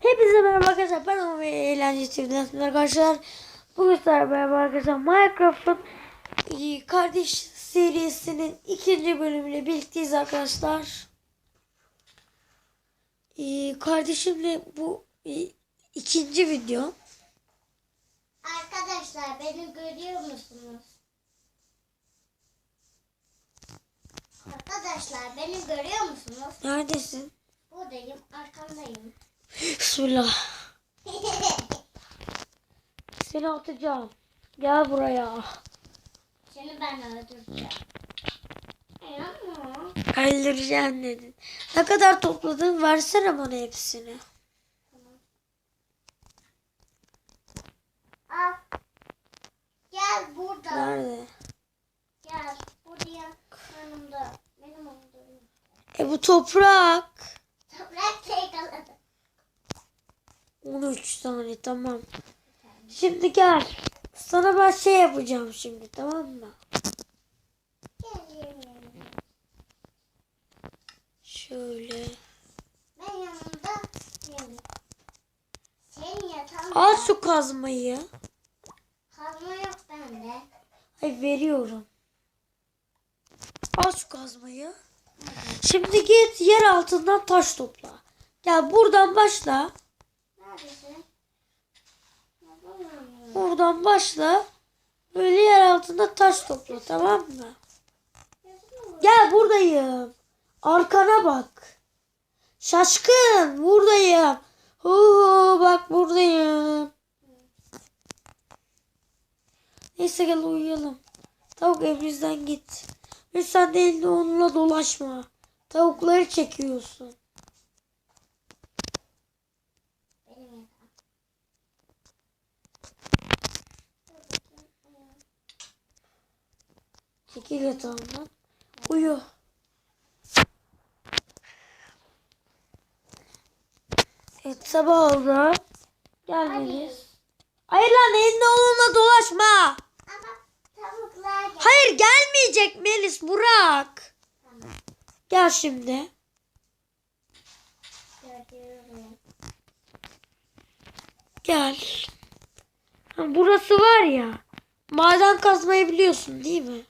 Hepinize merhaba arkadaşlar. Ben Umut ve Eğlence TV'den arkadaşlar. Bugün sizlerle beraber arkadaşlar Minecraft'ın e, kardeş serisinin ikinci bölümüyle birlikteyiz arkadaşlar. E, kardeşimle bu e, ikinci video. Arkadaşlar beni görüyor musunuz? Arkadaşlar beni görüyor musunuz? Neredesin? Buradayım, arkamdayım. Bismillah. Seni atacağım. Gel buraya. Seni ben öldüreceğim. E Öldüreceğim dedin. Ne kadar topladın? Versene bana hepsini. al. Gel burada. Nerede? Gel. Buraya yanımda. Benim olduğum. E bu toprak. Toprak yakaladım. 13 tane tamam. Şimdi gel. Sana ben şey yapacağım şimdi tamam mı? Şöyle. Ben yanımda. Senin yatağın Al şu kazmayı. kazma yok bende. Ay veriyorum. Al şu kazmayı. Şimdi git yer altından taş topla. Gel buradan başla. Buradan başla. Böyle yer altında taş topla tamam mı? Gel buradayım. Arkana bak. Şaşkın buradayım. Hu hu bak buradayım. Neyse gel uyuyalım. Tavuk evimizden git. Sen de elini onunla dolaşma. Tavukları çekiyorsun. Benim yatağım. Çekil yatağından. Uyu. Evet sabah oldu. Gel Melis. Hayır lan elinde onunla dolaşma. Ama. Hayır gelmeyecek Melis Burak. Tamam. Gel şimdi. Görüyorum. Gel. Ha, burası var ya. Maden kazmayı biliyorsun değil mi?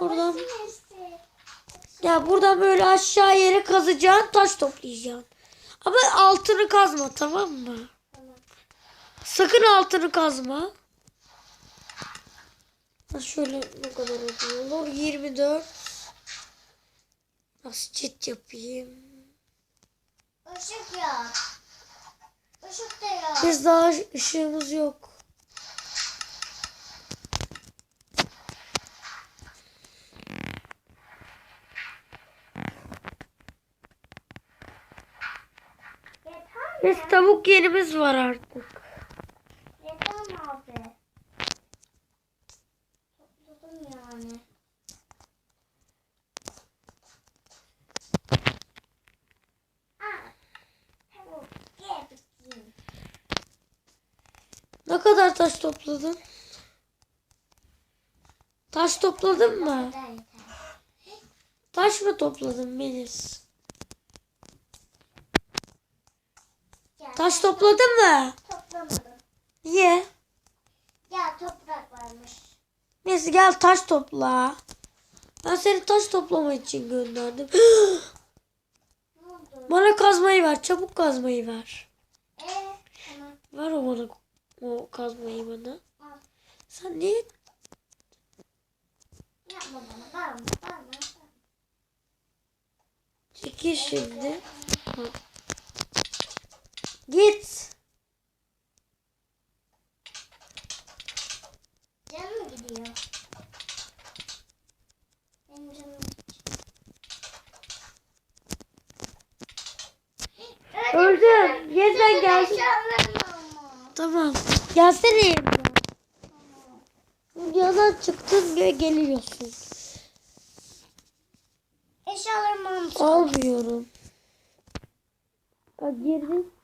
Buradan-? Ya buradan böyle aşağı yere kazacaksın taş toplayacaksın. Ama altını kazma tamam mı? Tamam. Sakın altını kazma. Şöyle ne kadar olur? 24. Nasıl çit yapayım? Işık yok. Işık da yok. Biz daha ışığımız yok. Biz tavuk yerimiz var artık. Mi abi? Topladım yani. Ne kadar taş topladın? Taş topladın mı? Taş mı topladın Melis? Taş topladın mı? Toplamadım. Niye? Ya toprak varmış. Neyse gel taş topla. Ben seni taş toplama için gönderdim. Ne oldu? bana kazmayı ver. Çabuk kazmayı ver. Ee, tamam. Ver o bana o kazmayı bana. Al. Sen niye? Yapma bana. Bağırma. Bağırma. Çekil şimdi. Ha. Git. Canım gidiyor? Benim canım Öldüm. Yeniden geldim. Eşyalarım ama. Tamam. Gelsene yeniden. Dünyadan çıktın ve geliyorsun. Eşyalarım almış. Almıyorum. Ha, girdin.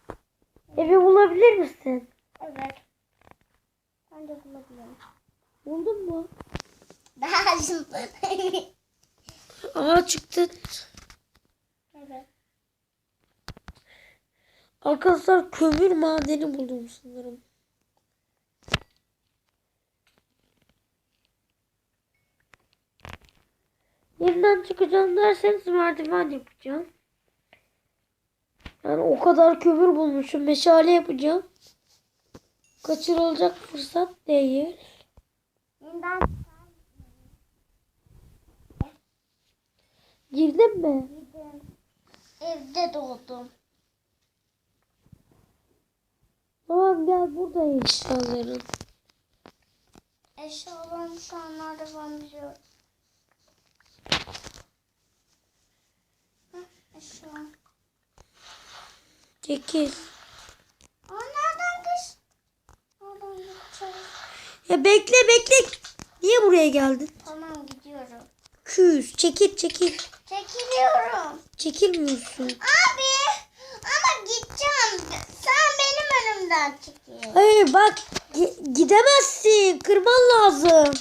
Evi bulabilir misin? Evet. Ben de bulabilirim. Buldun mu? Daha şimdi. Aa çıktın. evet. Arkadaşlar kömür madeni buldum sanırım. Yeniden çıkacağım derseniz merdiven yapacağım. Yani o kadar kömür bulmuşum. Meşale yapacağım. Kaçırılacak fırsat değil. Girdin mi? Girdim. Evde doğdum. Tamam gel burada eşyalarım. Eşyalarım şu an arabamız yok. Eşyalarım. 8. Onlardan kız. Ya bekle bekle. Niye buraya geldin? Tamam gidiyorum. Küs. Çekil çekil. Çekiliyorum. Çekilmiyorsun. Abi ama gideceğim. Sen benim önümden çekil. Hayır bak gidemezsin. Kırman lazım.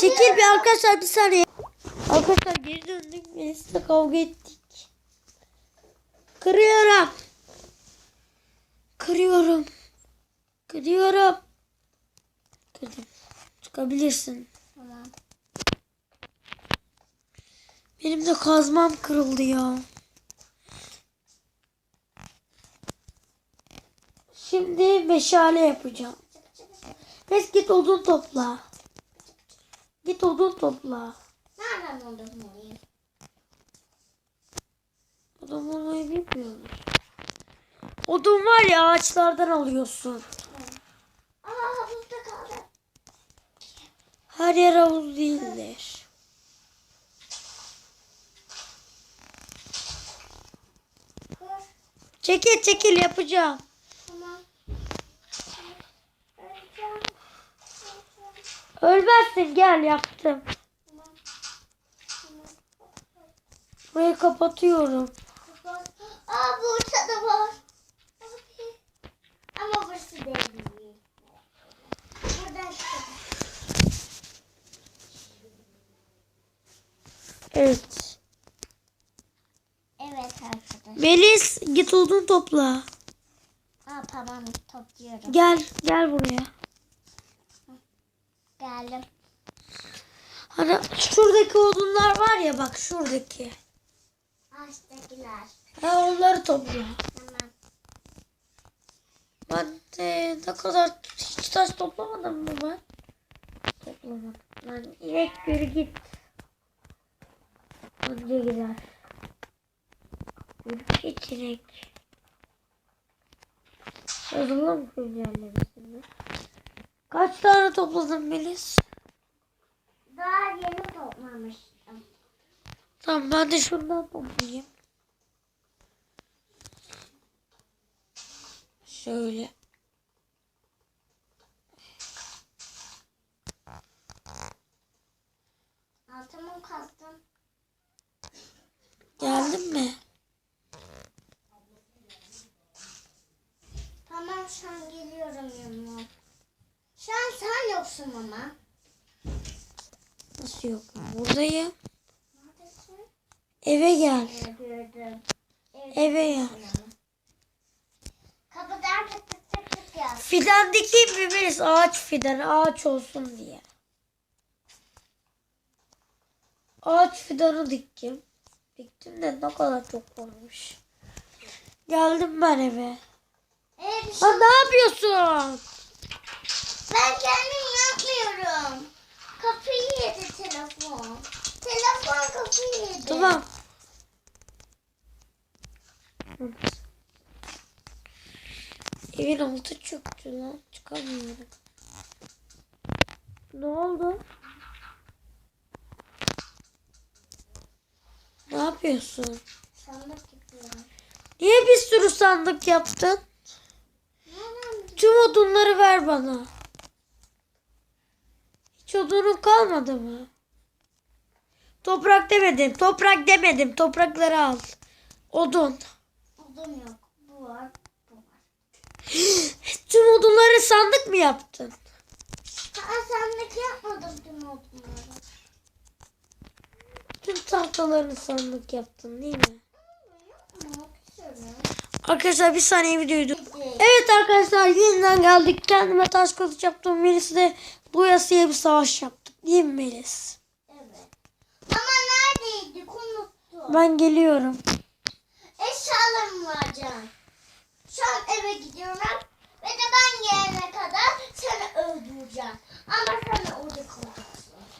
Çekil bir arkadaşlar bir saniye. Arkadaşlar geri döndük. Melis'le kavga ettik. Kırıyorum. Kırıyorum. Kırıyorum. Kırdım. Çıkabilirsin. Tamam. Benim de kazmam kırıldı ya. Şimdi meşale yapacağım. Neyse git odun topla. Git odun topla. Nereden oldum orayı? Odun bulmayı bilmiyorum. Odun var ya ağaçlardan alıyorsun. Aa havuzda kaldı. Her yer havuz değildir. Çekil çekil yapacağım. Tamam. Ölmezsin gel yaptım. Burayı kapatıyorum. Kapat. Aa burada da var. Abi. Ama burası değil. Buradan çıkalım. Evet. Evet arkadaşlar. Melis git odun topla. Aa tamam topluyorum. Gel gel buraya. Geldim. Hani şuradaki odunlar var ya bak şuradaki. Ağaçtakiler. Ha onları topla. Tamam. Ben de ne kadar hiç taş toplamadım mı ben? Toplamadım. Lan inek yürü git. Önce gider. Yürü git inek. Yazılı mı güncellemesinde? Kaç tane topladın Melis? Daha yeni toplamıştım. Tamam ben de şundan toplayayım. Şöyle. Altımı kastım. Geldin mi? Tamam şu an geliyorum yanına. Şu an sen yoksun ama. Nasıl yok? Buradayım. Neredesin? Eve gel. Gördüm. Eve gel. Kapıdan tık tık tık tık yaz. Fidan dikeyim mi Melis? Ağaç fidan. Ağaç olsun diye. Ağaç fidanı diktim. Diktim de ne kadar çok olmuş. Geldim ben eve. Ha ne yapıyorsun? Ben kendim yapmıyorum. Kapıyı yedi telefon. Telefon kapıyı yedi. Tamam. Evin altı çöktü lan. Çıkamıyorum. Ne oldu? Ne yapıyorsun? Sandık yapıyorum. Niye bir sürü sandık yaptın? Tüm odunları ver bana. Hiç odunun kalmadı mı? Toprak demedim. Toprak demedim. Toprakları al. Odun. Odun yok. Bu var. Bu var. Tüm odunları sandık mı yaptın? Aa sandık yapmadım tüm odunları. Tüm tahtalarını sandık yaptın değil mi? Yapma. Güzel. Arkadaşlar bir saniye videoydu. Evet arkadaşlar yeniden geldik. Kendime taş kılıç yaptım. Melis'e de doyasıya bir savaş yaptık. Değil mi Melis? Evet. Ama neredeydik unuttum. Ben geliyorum. Eşyalarım var Can. Şu an eve gidiyorum. Ve de ben gelene kadar seni öldüreceğim. Ama sen orada kalacaksın.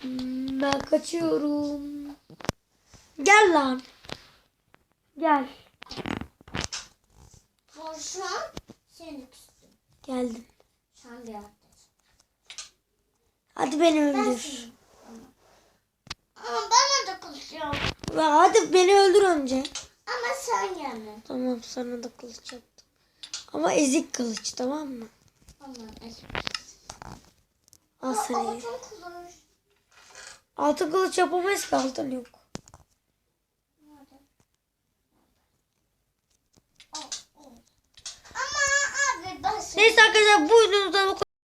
Hmm, Ben kaçıyorum. Gel lan. Gel. Şu an seni küstüm. Geldim. Şu an bir. Hadi beni Ben öldür. Ama bana da kılıçıyorum. Ya Hadi beni öldür önce. Ama sen gelme. Tamam sana da kılıç yaptım. Ama ezik kılıç tamam mı? Aman eski. Al sana. Altın kılıç. Altın kılıç yapamayız ki altın yok. Nerede? Al, al. Ama abi ben seni... Neyse arkadaşlar bu videomuzda bu